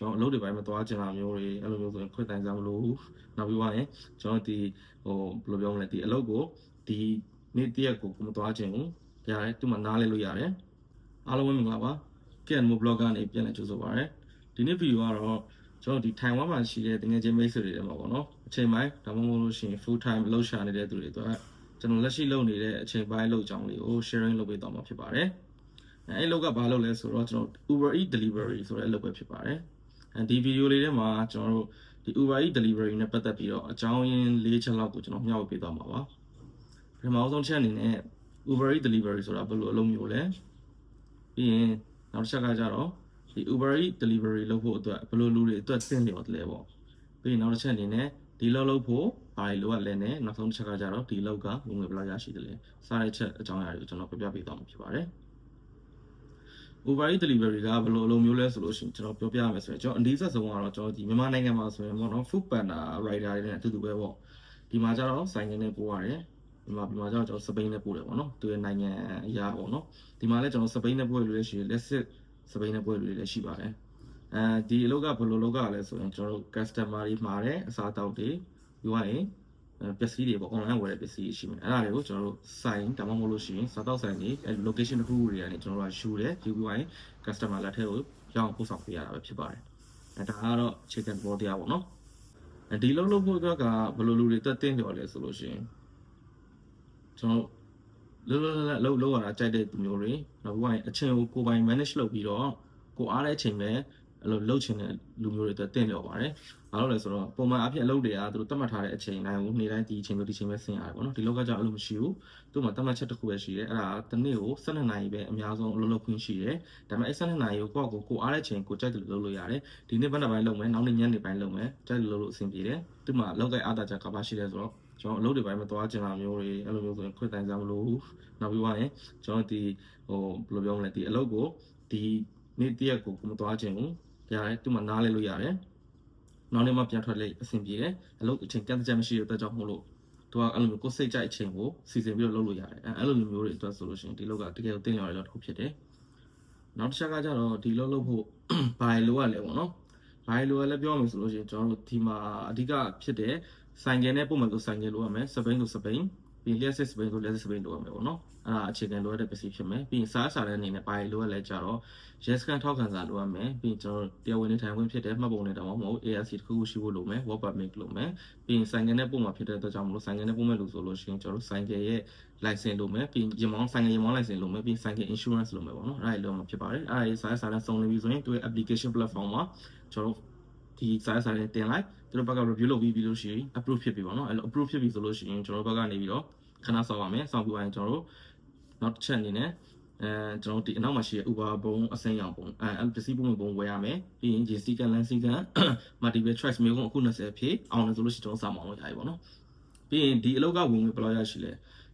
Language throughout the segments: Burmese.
ကျွန်တော်အလုပ်တွေပိုင်းမသွားချင်တာမျိုးတွေအဲ့လိုမျိုးဆိုရင်ခွင့်တိုင်စားမလို့နောက်ပြီးသွားရင်ကျွန်တော်ဒီဟိုဘယ်လိုပြောမလဲဒီအလုပ်ကိုဒီနေ့တရက်ကိုကိုမသွားချင်ဘူးရတယ်သူမှနားလဲလို့ရတယ်အားလုံးပဲမင်္ဂလာပါကဲမိုဘလော့ကနေပြန်လည်ကြိုဆိုပါရစေဒီနေ့ဗီဒီယိုကတော့ကျွန်တော်ဒီထိုင်ဝမ်မှာရှိတဲ့တကယ်ချင်းမိတ်ဆွေတွေတွေမှာပေါ့နော်အချိန်ပိုင်းဒါမှမဟုတ်လို့ရှိရင် full time အလုပ်ရှာနေတဲ့သူတွေအတွက်ကျွန်တော်လက်ရှိလုပ်နေတဲ့အချိန်ပိုင်းအလုပ်ကြောင်းလေးကို sharing လုပ်ပေးသွားမှာဖြစ်ပါတယ်အဲအဲ့လောက်ကဘာလုပ်လဲဆိုတော့ကျွန်တော် Uber Eats delivery ဆိုတဲ့အလုပ်ပဲဖြစ်ပါတယ်အဲ ဒီဗီဒီယိုလေးထဲမှာကျွန်တော်တို့ဒီ Uber Eats delivery နဲ့ပတ်သက်ပြီးတော့အကြောင်းရင်း၄ချက်လောက်ကိုကျွန်တော်မျှဝေပေးသွားမှာပါပထမဆုံးချက်အနေနဲ့ Uber Eats delivery ဆိုတာဘယ်လိုအလုပ်မျိုးလဲပြီးရင်နောက်တစ်ချက်ကကြတော့ဒီ Uber Eats delivery လုပ်ဖို့အတွက်ဘယ်လိုလူတွေအတွက်သင့်လျော်တယ်လဲပေါ့ပြီးရင်နောက်တစ်ချက်အနေနဲ့ဒီလောက်လုပ်ဖို့ဘာတွေလိုအပ်လဲနဲ့နောက်ဆုံးတစ်ချက်ကကြတော့ဒီလောက်ကဝင်ငွေဘယ်လောက်ရရှိတယ်လဲစားတဲ့ချက်အကြောင်းအရာတွေကိုကျွန်တော်ပြပြပေးသွားမှာဖြစ်ပါတယ် Uber Eats delivery ကဘယ်လိုအလုပ်မျိုးလဲဆိုလို့ရှိရင်ကျွန်တော်ပြောပြရမယ်ဆိုရင်ကျွန်တော်အနည်းဆက်ဆုံးကတော့ကျွန်တော်ဒီမြန်မာနိုင်ငံမှာဆိုရင်ပေါ့နော် Food Panda rider တွေနဲ့အတူတူပဲပေါ့ဒီမှာကျတော့ဆိုင်ငယ်နဲ့ပို့ရတယ်ဒီမှာဒီမှာကျတော့ကျွန်တော်စပိန်နဲ့ပို့တယ်ပေါ့နော်သူရဲ့နိုင်ငံအရာပေါ့နော်ဒီမှာလည်းကျွန်တော်စပိန်နဲ့ပို့ရလို့လည်းရှိရလက်စစ်စပိန်နဲ့ပို့ရလို့လည်းရှိပါတယ်အဲဒီအလုပ်ကဘယ်လိုလုပ်ကလဲဆိုရင်ကျွန်တော်တို့ customer တွေမှာတယ်အစားအသောက်တွေပြီးသွားရင် ပစ္စည်းတွေပေါ့ online ဝယ်တဲ့ပစ္စည်းတွေရှိမယ်အဲ့ဒါတွေကိုကျွန်တော်တို့ဆိုင်ဒါမှမဟုတ်လို့ရှိရင်စားတော့ဆိုင်တွေအဲ location တစ်ခုတွေကနေကျွန်တော်တို့ကယူတယ်ယူပြီးသွားရင် customer လက်ထဲကိုရောက်အောင်ပို့ဆောင်ပေးရတာပဲဖြစ်ပါတယ်အဲဒါကတော့ chicken ball တရားပေါ့နော်အဲဒီလုံးလုံးဖို့အတွက်ကဘယ်လိုလူတွေတက်တင်းတယ်လဲဆိုလို့ရှိရင်ကျွန်တော်လောလောလောလောရတာကြိုက်တဲ့သူမျိုးတွေနောက်ပြီးရင်အချိန်ကိုကိုယ်ပိုင် manage လုပ်ပြီးတော့ကိုအားတဲ့အချိန်ပဲ အဲ့လိုလှုပ်ချင်တဲ့လူမျိုးတွေအတွက်တင့်လျော်ပါတယ်။ဘာလို့လဲဆိုတော့ပုံမှန်အဖြစ်အလုပ်တွေကသူတို့တတ်မှတ်ထားတဲ့အချိန်တိုင်းကိုနေ့တိုင်းဒီအချိန်မျိုးဒီအချိန်ပဲဆင်းရတယ်ပေါ့နော်။ဒီလောက်ကကြောင့်အဲ့လိုမရှိဘူး။သူ့မှာတတ်မှတ်ချက်တစ်ခုပဲရှိတယ်။အဲ့ဒါတစ်နေ့ကို12နာရီပဲအများဆုံးအလုပ်လုပ်ခွင့်ရှိတယ်။ဒါပေမဲ့အဲ့12နာရီကိုကိုယ့်ကိုကိုအားတဲ့အချိန်ကိုကြိုက်တယ်လို့လုပ်လို့ရတယ်။ဒီနေ့ဘက်နှစ်ပိုင်းလုပ်မယ်။နောက်နေ့ညနေပိုင်းလုပ်မယ်။ကြိုက်တယ်လို့လို့အဆင်ပြေတယ်။သူ့မှာလောက်ကအားတာချက်ကဘာရှိလဲဆိုတော့ကျွန်တော်အလုပ်တွေပိုင်းမသွားချင်တာမျိုးတွေအဲ့လိုမျိုးဆိုရင်ခွင့်တိုင်စားမလို့နောက်ပြီးသွားရင်ကျွန်တော်ဒီဟိုဘယ်လိုပြောမလဲဒီအလုပ်ကိုဒီနေ့တရက်ကိုကိုမသွားချင်ဘူး ရတယ်သူမှနားလဲလို့ရတယ်နောက်နေ့မှပြန်ထွက်လေအဆင်ပြေတယ်အလုပ်အချိန်ကန့်သတ်ချက်မရှိတဲ့အတွက်ကြောင့်မို့လို့သူကအဲ့လိုမျိုးကိုယ်စိတ်ကြိုက်အချိန်ကိုစီစဉ်ပြီးတော့လုပ်လို့ရတယ်အဲအဲ့လိုမျိုးတွေအတွက်ဆိုလို့ရှိရင်ဒီလောက်ကတကယ်ကိုတင်းလျော်ရတဲ့တစ်ခုဖြစ်တယ်နောက်တစ်ချက်ကကြတော့ဒီလုပ်လုပ်ဖို့ဘာလိုရလဲပေါ့နော်ဘာလိုရလဲပြောမယ်ဆိုလို့ရှိရင်ကျွန်တော်တို့ဒီမှာအဓိကဖြစ်တဲ့ဆိုင်ကယ်နဲ့ပုံမှန်ဆိုဆိုင်ကယ်လိုရမယ်စပိန်ဆိုစပိန် ပြီးလျှက်စစ်စပိန်ဆိုလျှက်စစ်စပိန်လိုရမယ်ပေါ့နော်အဲ့ဒါအခြေခံလိုရတဲ့ပစ္စည်းဖြစ်မယ်ပြီးရင်စားစားတဲ့အနေနဲ့ဘာလိုရလဲကြတော့ yes scan ထောက်ခံစာလိုရမယ်ပြီးရင်ကျွန်တော်တရားဝင်နေထိုင်ခွင့်ဖြစ်တဲ့မှတ်ပုံနဲ့တောင်မဟုတ် ARC တစ်ခုခုရှိဖို့လိုမယ် work permit လိုမယ်ပြီးရင်ဆိုင်ကယ်နဲ့ပုံမှာဖြစ်တဲ့အတွက်ကြောင့်မလို့ဆိုင်ကယ်နဲ့ပုံမဲ့လို့ဆိုလို့ရှိရင်ကျွန်တော်တို့ဆိုင်ကယ်ရဲ့ license လိုမယ်ပြီးရင်မောင်းဆိုင်ကယ်မောင်း license လိုမယ်ပြီးဆိုင်ကယ် insurance လိုမယ်ပေါ့နော်အဲ့ဒါတွေလိုမှာဖြစ်ပါတယ်အဲ့ဒါတွေစာစာနဲ့စုံနေပြီဆိုရင်သူရဲ့ application platform မှာကျွန်တော်တို့ ဒီစာစာနဲ့တင်လိုက်သူတို့ဘက်က review လုပ်ပြီးပြီးလို့ရှိရင် approve ဖြစ်ပြီပေါ့နော်အဲ့လို approve ဖြစ်ပြီဆိုလို့ရှိရင်ကျွန်တော်တို့ဘက်ကနေပြီးတော့ခဏစောင့်ပါမယ်စောင့်ပြီးရင်ကျွန်တော်တို့နောက်တစ်ချက်အနေနဲ့အဲကျွန်တော်ဒီအနောက်မှာရှိတဲ့ Uber ဘုံအစိမ်းရောင်ဘုံအဲပစ္စည်းဘုံဘုံဝယ်ရမယ်ပြီးရင် JC ကန်လန်စီကန် multiple choice မျိုးကအခု20ဖြစ်အောင်လို့ဆိုလို့ရှိရင်ကျွန်တော်စာမောင်းလို့ရပြီပေါ့နော်ပြီးရင်ဒီအလောက်ကဝင်ငွေဘယ်လောက်ရရှိလဲ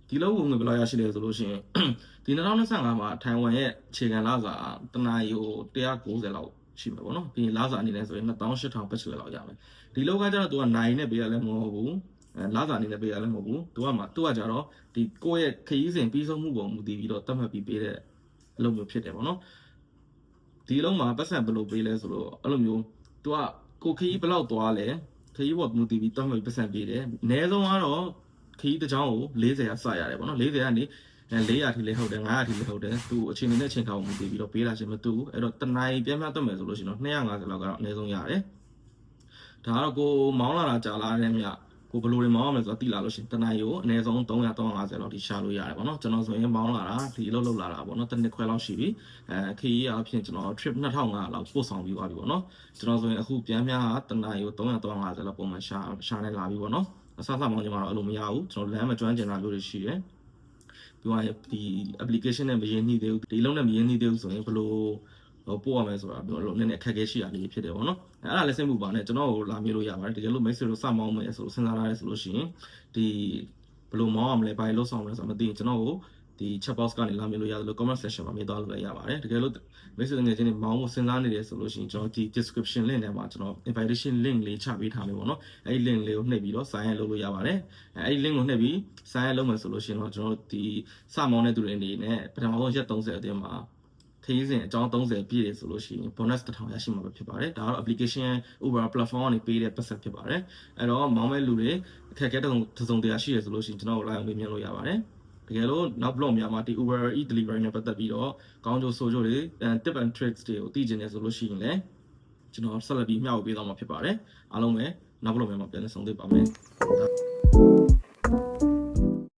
ဒီလောက်ဝင်ငွေဘယ်လောက်ရရှိလဲဆိုလို့ရှိရင်ဒီ2025မှာထိုင်ဝမ်ရဲ့ခြေခံလစာတနာရီကို190လောက် ရှိမှာပေါ့နော်ပြီးရင်လစာအနေနဲ့ဆိုရင်2800ပတ်ချွေလောက်ရမယ်ဒီလောက်ကကျတော့သူကနိုင်နဲ့ပေးရလဲမဟုတ်ဘူးအဲလာစာအနေနဲ့ပေးရလည်းမဟုတ်ဘူးသူကမှသူကကြတော့ဒီကိုယ့်ရဲ့ခရီးစဉ်ပြီးဆုံးမှုပုံမူတည်ပြီးတော့တတ်မှတ်ပြီးပေးတဲ့အလုပ်မျိုးဖြစ်တယ်ပေါ့နော်ဒီအလုံးမှာပတ်စံဘယ်လိုပေးလဲဆိုတော့အဲ့လိုမျိုးသူကကိုခရီးဘယ်လောက်သွားလဲခရီးပေါ်မူတည်ပြီးတတ်မှတ်ပြီးပတ်စံပေးတယ်အနည်းဆုံးကတော့ခရီးတစ်ချောင်းကို40ရာစရတယ်ပေါ့နော်40ကနေ အဲ400ထိလည်းဟုတ်တယ်900ထိလည်းဟုတ်တယ်သူအချိန်နဲ့အချိန်ကောင်းမူတည်ပြီးတော့ပေးလာခြင်းမတူဘူးအဲ့တော့တနိုင်ပြင်းပြတ်တ်မယ်ဆိုလို့ရှိရင်တော့250လောက်ကတော့အနည်းဆုံးရတယ်ဒါကတော့ကိုမောင်းလာတာကြာလာတဲ့မြတ်ကိုဘယ်လိုတွေမောင်းရမလဲဆိုတော့သိလာလို့ရှိရင်တနင်္ဂနွေကိုအနည်းဆုံး300 350လောက်ထိရှာလို့ရတယ်ပေါ့နော်ကျွန်တော်ဆိုရင်မောင်းလာတာဒီအလုပ်လုပ်လာတာပေါ့နော်တစ်နှစ်ခွဲလောက်ရှိပြီအဲခရီးအဖြစ်ကျွန်တော် trip 2500လောက်ပို့ဆောင်ပြီးသွားပြီပေါ့နော်ကျွန်တော်ဆိုရင်အခုပြန်များတနင်္ဂနွေကို300 350လောက်ပုံမှန်ရှာရှာနေလာပြီပေါ့နော်အဆအဆမောင်းကြမှာတော့အဲ့လိုမရဘူးကျွန်တော်လမ်းမကျွမ်းကျင်တာမျိုးတွေရှိတယ် ပြီးတော့ဒီ application နဲ့မရင်းနှီးသေးဘူးဒီလုံးနဲ့မရင်းနှီးသေးဘူးဆိုရင်ဘယ်လိုဟိုပို့ရမယ်ဆိုတာပြောလို့နည်းနည်းအခက်အခဲရှိတာလေးဖြစ်တယ်ပေါ့နော်အဲအဲ့ဒါလည်းစိတ်မှုပါနဲ့ကျွန်တော်ကိုလာမေးလို့ရပါတယ်တကယ်လို့ message လို့စမောင်းမယ်ဆိုစဉ်းစားရတယ်ဆိုလို့ရှိရင်ဒီဘယ်လိုမောင်းအောင်မလဲဘာလို့ဆောင်မလဲဆိုတာမသိရင်ကျွန်တော်ကို ဒီ chat box ကနေလာမေးလို့ရတယ်လို့ comment section မှာမေးသွားလို့လည်းရပါတယ်တကယ်လို့ message ငယ်ချင်းတွေမောင်းဖို့စဉ်းစားနေတယ်ဆိုလို့ရှိရင်ကျွန်တော်ဒီ description link ထဲမှာကျွန်တော် invitation link လေးချပေးထားမယ်ပေါ့နော်အဲ့ဒီ link လေးကိုနှိပ်ပြီးတော့ sign in လုပ်လို့ရပါတယ်အဲ့ဒီ link ကိုနှိပ်ပြီး sign in လုပ်မယ်ဆိုလို့ရှိရင်တော့ကျွန်တော်ဒီစမောင်းတဲ့သူတွေအနေနဲ့ပထမဆုံးရက်30အတွင်းမှာခခရီးစဉ်အကြောင်း30ပြည့်တယ်ဆိုလို့ရှိရင် bonus 1000ရရှိမှာပဲဖြစ်ပါတယ်ဒါကတော့ application Uber platform ကနေပေးတဲ့ပတ်စံဖြစ်ပါတယ်အဲ့တော့မောင်းမဲ့လူတွေအခက်အခဲတုံသုံစုံတရားရှိရဆိုလို့ရှိရင်ကျွန်တော်တို့ live ဝင်မြင်လို့ရပါတယ် တကယ်လို့နောက် blog များမှာဒီ Uber e delivery နဲ့ပတ်သက်ပြီးတော့ကောင်းကျိုးဆိုးကျိုးတွေ tip and tricks တွေကိုသိကျင်နေဆိုလို့ရှိရင်လည်းကျွန်တော်ဆက်လက်ပြီးမျှဝေပေးသွားမှာဖြစ်ပါတယ်အားလုံးပဲနောက် blog များမှာပြန်လည်ဆုံတွေ့ပါမယ်